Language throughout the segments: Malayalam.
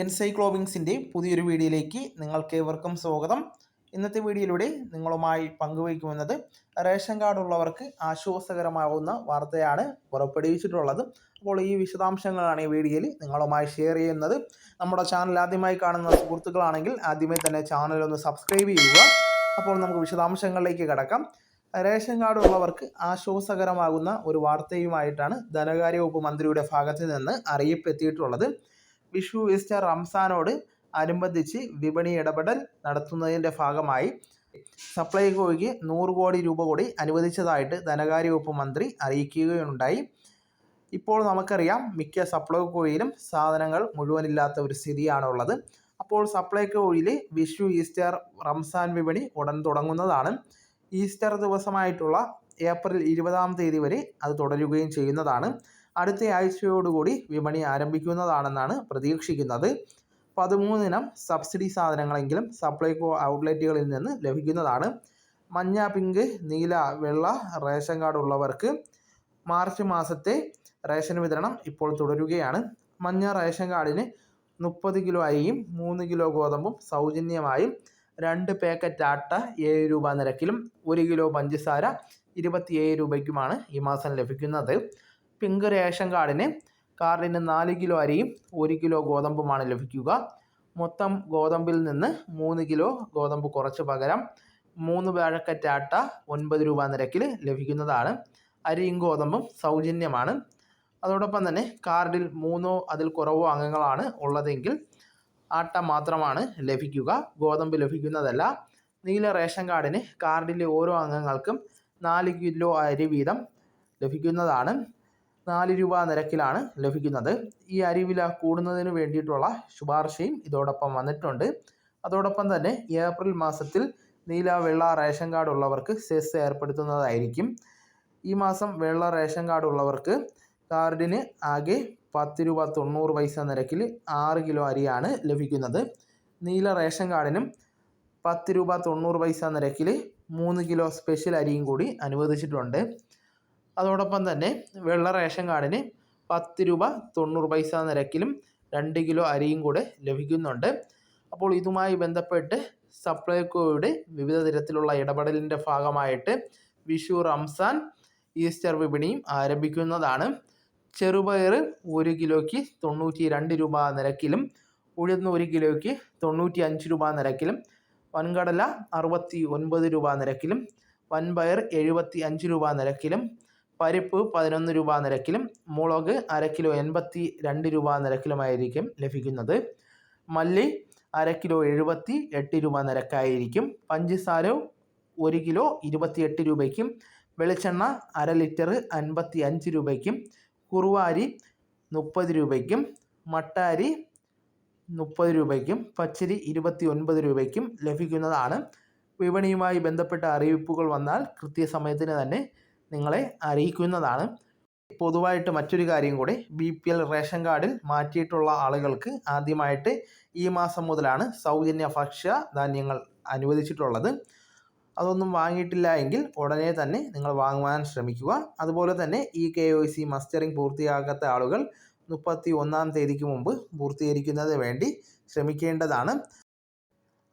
എൻസൈക്ലോബിങ്സിന്റെ പുതിയൊരു വീഡിയോയിലേക്ക് നിങ്ങൾക്ക് ഏവർക്കും സ്വാഗതം. ഇന്നത്തെ വീഡിയോയിലൂടെ നിങ്ങളുമായി പങ്കുവയ്ക്കുമെന്നത് റേഷൻ കാർഡ് ഉള്ളവർക്ക് ആശ്വാസകരമാകുന്ന വാർത്തയാണ് പുറപ്പെടുവിച്ചിട്ടുള്ളത്. അപ്പോൾ ഈ വിശദാംശങ്ങളാണ് ഈ വീഡിയോയിൽ നിങ്ങളുമായി ഷെയർ ചെയ്യുന്നത്. നമ്മുടെ ചാനൽ ആദ്യമായി കാണുന്ന സുഹൃത്തുക്കളാണെങ്കിൽ ആദ്യമേ തന്നെ ചാനൽ ഒന്ന് സബ്സ്ക്രൈബ് ചെയ്യുക. അപ്പോൾ നമുക്ക് വിശദാംശങ്ങളിലേക്ക് കടക്കാം. റേഷൻ കാർഡ് ഉള്ളവർക്ക് ആശ്വാസകരമാകുന്ന ഒരു വാർത്തയുമായിട്ടാണ് ധനകാര്യ വകുപ്പ് മന്ത്രിയുടെ ഭാഗത്ത് നിന്ന് അറിയിപ്പ് എത്തിയിട്ടുള്ളത്. വിഷു ഈസ്റ്റർ റംസാനോട് അനുബന്ധിച്ച് വിപണി ഇടപെടൽ നടത്തുന്നതിന്റെ ഭാഗമായി സപ്ലൈകോയ്ക്ക് നൂറ് കോടി രൂപ കൂടി അനുവദിച്ചതായിട്ട് ധനകാര്യ വകുപ്പ് മന്ത്രി അറിയിക്കുകയുണ്ടായി. ഇപ്പോൾ നമുക്കറിയാം മിക്ക സപ്ലൈകോയിലും സാധനങ്ങൾ മുഴുവനില്ലാത്ത ഒരു സ്ഥിതിയാണുള്ളത്. അപ്പോൾ സപ്ലൈകോയിൽ വിഷു ഈസ്റ്റർ റംസാൻ വിപണി ഉടൻ തുടങ്ങുന്നതാണ്. ഈസ്റ്റർ ദിവസമായിട്ടുള്ള ഏപ്രിൽ ഇരുപതാം തീയതി വരെ അത് തുടരുകയും ചെയ്യുന്നതാണ്. അടുത്ത ആഴ്ചയോടുകൂടി വിപണി ആരംഭിക്കുന്നതാണെന്നാണ് പ്രതീക്ഷിക്കുന്നത്. പതിമൂന്നിനം സബ്സിഡി സാധനങ്ങളെങ്കിലും സപ്ലൈകോ ഔട്ട്ലെറ്റുകളിൽ നിന്ന് ലഭിക്കുന്നതാണ്. മഞ്ഞ പിങ്ക് നീല വെള്ള റേഷൻ കാർഡ് ഉള്ളവർക്ക് മാർച്ച് മാസത്തെ റേഷൻ വിതരണം ഇപ്പോൾ തുടരുകയാണ്. മഞ്ഞ റേഷൻ കാർഡിന് മുപ്പത് കിലോ അരിയും മൂന്ന് കിലോ ഗോതമ്പും സൗജന്യമായും രണ്ട് പാക്കറ്റ് ആട്ട ഏഴ് രൂപ നിരക്കിലും ഒരു കിലോ പഞ്ചസാര ഇരുപത്തിയേഴ് രൂപയ്ക്കുമാണ് ഈ മാസം ലഭിക്കുന്നത്. പിങ്ക് റേഷൻ കാർഡിന് കാർഡിന് നാല് കിലോ അരിയും ഒരു കിലോ ഗോതമ്പുമാണ് ലഭിക്കുക. മൊത്തം ഗോതമ്പിൽ നിന്ന് മൂന്ന് കിലോ ഗോതമ്പ് കുറച്ച് പകരം മൂന്ന് പാക്കറ്റ് ആട്ട ഒൻപത് രൂപ നിരക്കിൽ ലഭിക്കുന്നതാണ്. അരിയും ഗോതമ്പും സൗജന്യമാണ്. അതോടൊപ്പം തന്നെ കാർഡിൽ മൂന്നോ അതിൽ കുറവോ അംഗങ്ങളാണ് ഉള്ളതെങ്കിൽ ആട്ട മാത്രമാണ് ലഭിക്കുക. ഗോതമ്പ് ലഭിക്കുന്നതല്ല. നീല റേഷൻ കാർഡിന് കാർഡിലെ ഓരോ അംഗങ്ങൾക്കും നാല് കിലോ അരി വീതം ലഭിക്കുന്നതാണ്. നാല് രൂപ നിരക്കിലാണ് ലഭിക്കുന്നത്. ഈ അരിവില കൂടുന്നതിന് വേണ്ടിയിട്ടുള്ള ശുപാർശയും ഇതോടൊപ്പം വന്നിട്ടുണ്ട്. അതോടൊപ്പം തന്നെ ഏപ്രിൽ മാസത്തിൽ നീല വെള്ള റേഷൻ കാർഡ് ഉള്ളവർക്ക് സെസ് ഏർപ്പെടുത്തുന്നതായിരിക്കും. ഈ മാസം വെള്ള റേഷൻ കാർഡ് ഉള്ളവർക്ക് കാർഡിന് ആകെ പത്ത് രൂപ തൊണ്ണൂറ് പൈസ നിരക്കിൽ ആറ് കിലോ അരിയാണ് ലഭിക്കുന്നത്. നീല റേഷൻ കാർഡിനും പത്ത് രൂപ തൊണ്ണൂറ് പൈസ നിരക്കിൽ മൂന്ന് കിലോ സ്പെഷ്യൽ അരിയും കൂടി അനുവദിച്ചിട്ടുണ്ട്. അതോടൊപ്പം തന്നെ വെള്ള റേഷൻ കാർഡിന് പത്ത് രൂപ തൊണ്ണൂറ് പൈസ നിരക്കിലും രണ്ട് കിലോ അരിയും കൂടെ ലഭിക്കുന്നുണ്ട്. അപ്പോൾ ഇതുമായി ബന്ധപ്പെട്ട് സപ്ലൈകോയുടെ വിവിധ തരത്തിലുള്ള ഇടപെടലിന്റെ ഭാഗമായിട്ട് വിഷു റംസാൻ ഈസ്റ്റർ വിപണിയും ആരംഭിക്കുന്നതാണ്. ചെറുപയർ ഒരു കിലോയ്ക്ക് തൊണ്ണൂറ്റി രണ്ട് രൂപ നിരക്കിലും ഉഴുന്ന് ഒരു കിലോയ്ക്ക് തൊണ്ണൂറ്റി അഞ്ച് രൂപ നിരക്കിലും വൻകടല അറുപത്തി ഒൻപത് രൂപ നിരക്കിലും വൻപയർ എഴുപത്തി അഞ്ച് രൂപ നിരക്കിലും പരിപ്പ് പതിനൊന്ന് രൂപ നിരക്കിലും മുളക് അര കിലോ എൺപത്തി രണ്ട് രൂപ നിരക്കിലുമായിരിക്കും ലഭിക്കുന്നത്. മല്ലി അര കിലോ എഴുപത്തി എട്ട് രൂപ നിരക്കായിരിക്കും. പഞ്ചസാര ഒരു കിലോ ഇരുപത്തിയെട്ട് രൂപയ്ക്കും വെളിച്ചെണ്ണ അര ലിറ്റർ അൻപത്തി അഞ്ച് രൂപയ്ക്കും കുറുവാരി മുപ്പത് രൂപയ്ക്കും മട്ടാരി മുപ്പത് രൂപയ്ക്കും പച്ചരി ഇരുപത്തി ഒൻപത് രൂപയ്ക്കും ലഭിക്കുന്നതാണ്. വിപണിയുമായി ബന്ധപ്പെട്ട അറിയിപ്പുകൾ വന്നാൽ കൃത്യസമയത്തിന് തന്നെ നിങ്ങളെ അറിയിക്കുന്നതാണ്. പൊതുവായിട്ട് മറ്റൊരു കാര്യം കൂടി ബി പി എൽ റേഷൻ കാർഡിൽ മാറ്റിയിട്ടുള്ള ആളുകൾക്ക് ആദ്യമായിട്ട് ഈ മാസം മുതലാണ് സൗജന്യ ഭക്ഷ്യ ധാന്യങ്ങൾ അനുവദിച്ചിട്ടുള്ളത്. അതൊന്നും വാങ്ങിയിട്ടില്ല എങ്കിൽ ഉടനെ തന്നെ നിങ്ങൾ വാങ്ങുവാൻ ശ്രമിക്കുക. അതുപോലെ തന്നെ ഈ കെ ഒ സി മസ്റ്ററിംഗ് പൂർത്തിയാകാത്ത ആളുകൾ മുപ്പത്തി ഒന്നാം തീയതിക്ക് മുമ്പ് പൂർത്തീകരിക്കുന്നതിന് വേണ്ടി ശ്രമിക്കേണ്ടതാണ്.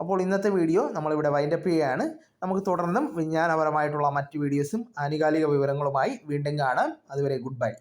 അപ്പോൾ ഇന്നത്തെ വീഡിയോ നമ്മളിവിടെ വൈൻഡപ്പ് ചെയ്യുകയാണ്. നമുക്ക് തുടർന്നും വിജ്ഞാനപരമായിട്ടുള്ള മറ്റ് വീഡിയോസും ആനുകാലിക വിവരങ്ങളുമായി വീണ്ടും കാണാം. അതുവരെ ഗുഡ് ബൈ